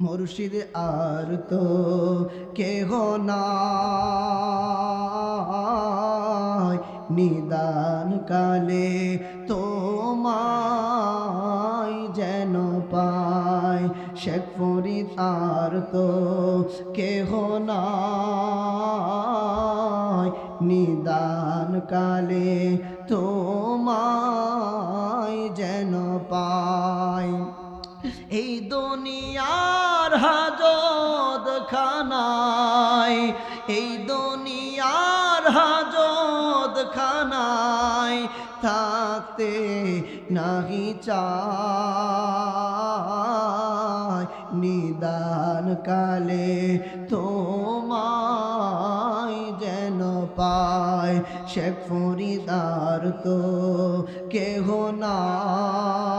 মুর্শিদ আর তো কেহ নাই। নিদান কালে তোমায় যেন পায় শেখ ফরিদ আর তো কেহ নাই। নিদান কালে তোমায় যেন পায় এই দুনিয়ার হাজত খানায় এই দুনিয়ার হাজত খানায় থাকতে নাহি চায় নিদান কালে তোমায় যেন পায় শেখ ফরিদার তো কেহ নাই।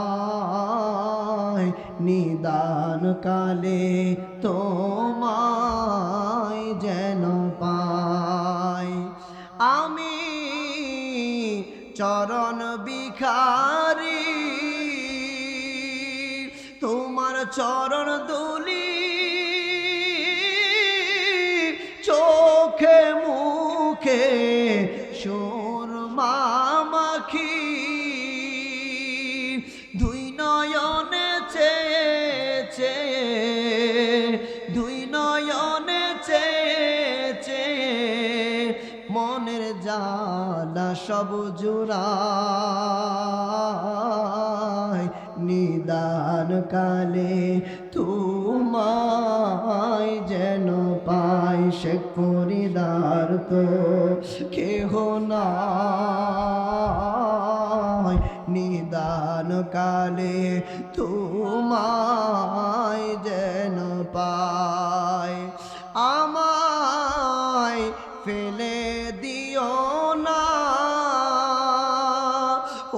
কালে তোমায় যেন পায় আমি চরণ বিখারি তোমার চরণ দুলি চোখে মুখে জালা সব জুড়ায় নিদান কালে তোমায় যেন পাই শেখ পরিদার তো কেহ নাই। নিদান কালে তোমায় যেন দিও না।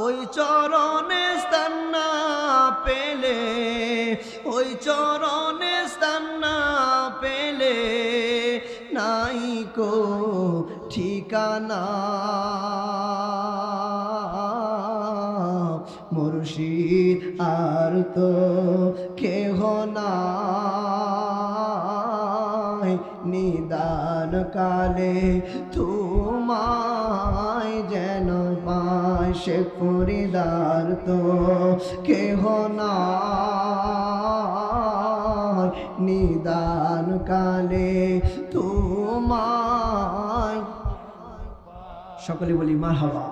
ওই চরণে স্থান না পেলে, ওই চরণে স্থান না পেলে নাই কো ঠিকানা। মুর্শিদ আর তো কেহ নাই নিদান কালে তোমায় যেন পায় সে ফরিদার তো কেহ নাই। নিদান কালে তোমায় সকলে বলি মার হবা